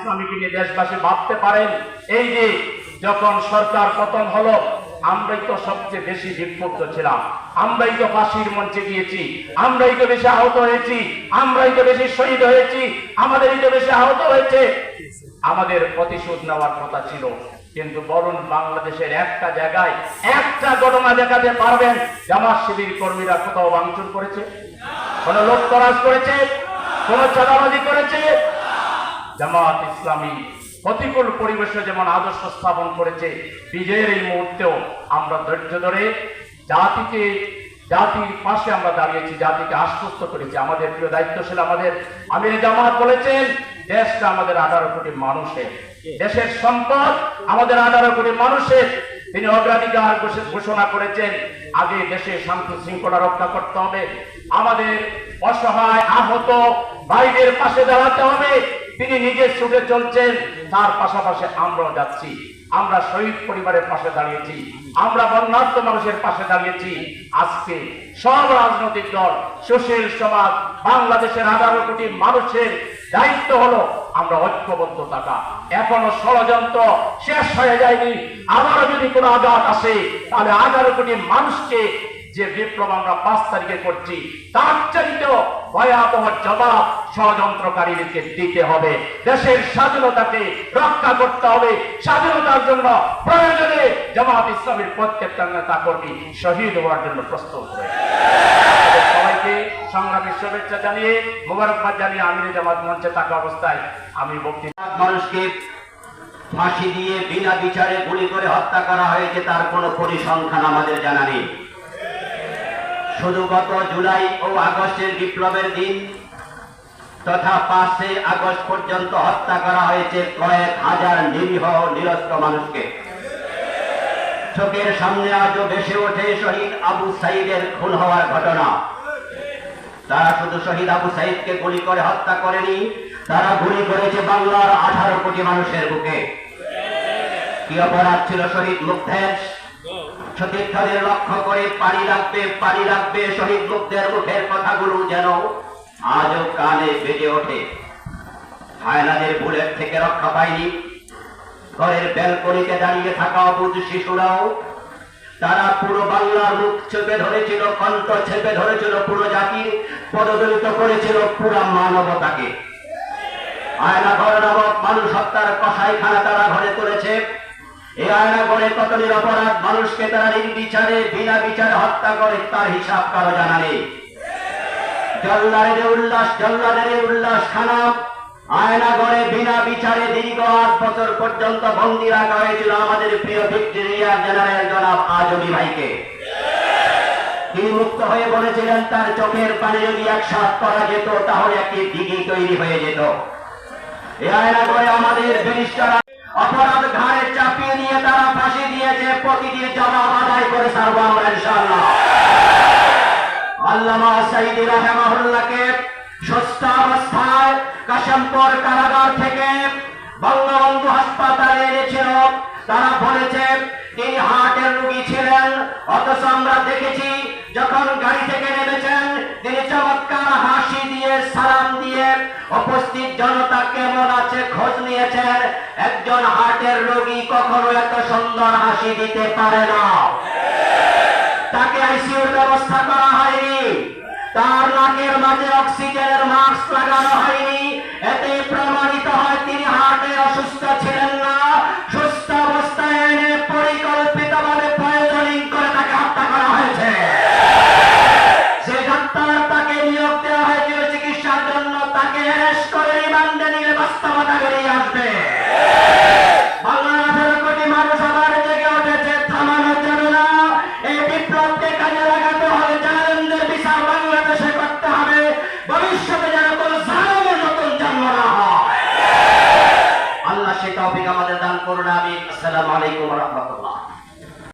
ইসলামীকে নিয়ে দেশবাসী ভাবতে পারেন, এই যে যখন সরকার পতন হলো, আমরাই তো সবচেয়ে বেশি বিক্ষুব্ধ ছিলাম। আমরাই তো ফাঁসির মঞ্চে গিয়েছি, আমরাই তো বেশি আহত হয়েছি, আমরাই তো বেশি শহীদ হয়েছি, আমাদেরই তো বেশি আহত হয়েছে। আমাদের প্রতিশোধ নেওয়ার কথা ছিল, কিন্তু বলুন বাংলাদেশের একটা জায়গায় একটা ঘটনা দেখাতে পারবেন, জামাত শিবির কর্মীরা কোথাও ভাঙচুর করেছে? কোন লোকতরাজ করেছে? কোন চাঁদাবাজি করেছে? জামাত ইসলামী প্রতিকূল পরিবেশে যেমন আদর্শ স্থাপন করেছে, বিজয়ের এই মুহূর্তেও আমরা ধৈর্য ধরে জাতিকে, জাতির পাশে আমরা দাঁড়িয়েছি, জাতিকে আশ্বস্ত করেছি। আমাদের প্রিয় দায়িত্বশীল আমাদের আমির জামাত বলেছেন, দেশটা আমাদের আঠারো কোটি মানুষের। দেশের সম্পদ আমাদের আঠারো কোটি মানুষের। তিনি অগ্রাধিকার ঘোষণা করেছেন, আগে দেশে শান্তি শৃঙ্খলা রক্ষা করতে হবে। আমাদের অসহায়, আহত ভাইদের পাশে দাঁড়াতে হবে। তিনি নিজে ছুটে চলছেন, তার পাশাপাশি আমরাও যাচ্ছি। আমরা শহীদ পরিবারের পাশে দাঁড়িয়েছি, আমরা বন্যার্থ মানুষের পাশে দাঁড়িয়েছি। আজকে সব রাজনৈতিক দল, সুশীল সমাজ, বাংলাদেশের আঠারো কোটি মানুষের দায়িত্ব হলো আমরা ঐক্যবদ্ধ থাকা। এখনও ষড়যন্ত্র শেষ হয়ে যায়নি। আবারও যদি কোনো আঘাত আসে, তাহলে আঠারো কোটি মানুষকে যে বিপ্লব আমরা পাঁচ তারিখে করছি, তার চাইতে ভয়াবহ জবাব ষড়যন্ত্রকারীদেরকে দিতে হবে। দেশের স্বাধীনতাকে রক্ষা করতে হবে। স্বাধীনতার জন্য প্রয়োজনে জামাত ইসলামের প্রত্যেকটা নেতা কর্মী শহীদ হওয়ার জন্য প্রস্তুত হয়ে। সবাইকে সংগ্রামী শুভেচ্ছা জানিয়ে, মোবারকবাদ জানিয়ে আমির জামাত মঞ্চে থাকা অবস্থায় আমি বক্তৃতা মানুষকে ফাঁসি দিয়ে বিনা বিচারে গুলি করে হত্যা করা হয়েছে, তার কোনো পরিসংখ্যান আমাদের জানা নেই। শুধু গত জুলাই ও আগস্টের বিপ্লবের দিন তথা পাঁচই আগস্ট পর্যন্ত হত্যা করা হয়েছে কয়েক হাজার নিরীহ নিরস্ত্র মানুষকে। চোখের সামনে আজও ভেসে ওঠে শহীদ আবু সাইদের খুন হওয়ার ঘটনা। তারা শুধু শহীদ আবু সাইদকে গুলি করে হত্যা করেনি, তারা গুলি করেছে বাংলার আঠারো কোটি মানুষের বুকে। কি অপরাধ ছিল শহীদ মুগ্ধের সতীর্থদের লক্ষ্য করে পানি রাখবে পানি রাখবে শহীদ মুগ্ধের মুখের কথাগুলো যেন আজও কানে বেজে ওঠে। হায়নাদের বুলেট থেকে রক্ষা পায়নি। ঘরের ব্যালকনিতে দাঁড়িয়ে থাকা অবুধ শিশুরাও। তারা পুরো বাংলার মুখ চেপে ধরেছিল, কণ্ঠ চেপে ধরেছিল পুরো জাতির, পদদলিত করেছিল পুরা মানবতাকে। আয়না ঘর নামক মানুষ হত্যার কষাইখানা তারা ঘরে তুলেছে। এই আয়না ঘরে কত নিরপরাধ মানুষকে তারা নির্বিচারে, বিনা বিচারে হত্যা করে, তার হিসাব কারও জানা নেই। উল্লাস উল্লাস আয়না গড়ে বিনা বিচারে দীর্ঘ আট বছর পর্যন্ত বন্দি রাখা হয়েছিল আমাদের প্রিয় ভিক্টোরিয়া জেনারেল জনাব আজমি ভাইকে। তিনি মুক্ত হয়ে বলেছিলেন, তার চোখের পানি যদি একসাথ করা যেত, তাহলে একটি দিঘি তৈরি হয়ে যেত। এ আয়না করে আমাদের অপরাধ ঘাড়ে করে আমরা ইনশাআল্লাহ। আল্লামা সাইদি রাহেমাহুল্লাহকে সুস্থ অবস্থায় কাশামপুর কারাগার থেকে বঙ্গবন্ধু হাসপাতালে এনেছিল। তারা বলেছে, তিনি হার্টের রোগী ছিলেন, অথচ আমরা দেখেছি, যখন গাড়ি থেকে নেমেছেন, তিনি চমৎকার হাসি দিয়ে, সালাম দিয়ে উপস্থিত জনতা কেমন আছে খোঁজ নিয়েছেন? একজন হার্টের রোগী কখনো এত সুন্দর হাসি দিতে পারে না। তাকে আইসিউর ব্যবস্থা করা হয়নি। তার নাকের মাঝে অক্সিজেনের মাস্ক লাগানো হয়নি। এতে প্রমাণিত হয় তিনি হার্টে অসুস্থ ছিলেন না। সুস্থ অবস্থায় এনে পরিকল্পিত ভাবে পয়জনিং করে তাকে হত্যা করা হয়েছে। যে ডাক্তার তাকে নিয়োগ দেওয়া হয়েছিল চিকিৎসার জন্য, তাকে অ্যারেস্ট করে রিমান্ডে নিলে বাস্তবতা বেরিয়ে আসবে। বাংলার তৌফিক আমাদের দান করুন আমি আসসালামু আলাইকুম রহমতুল্লাহ।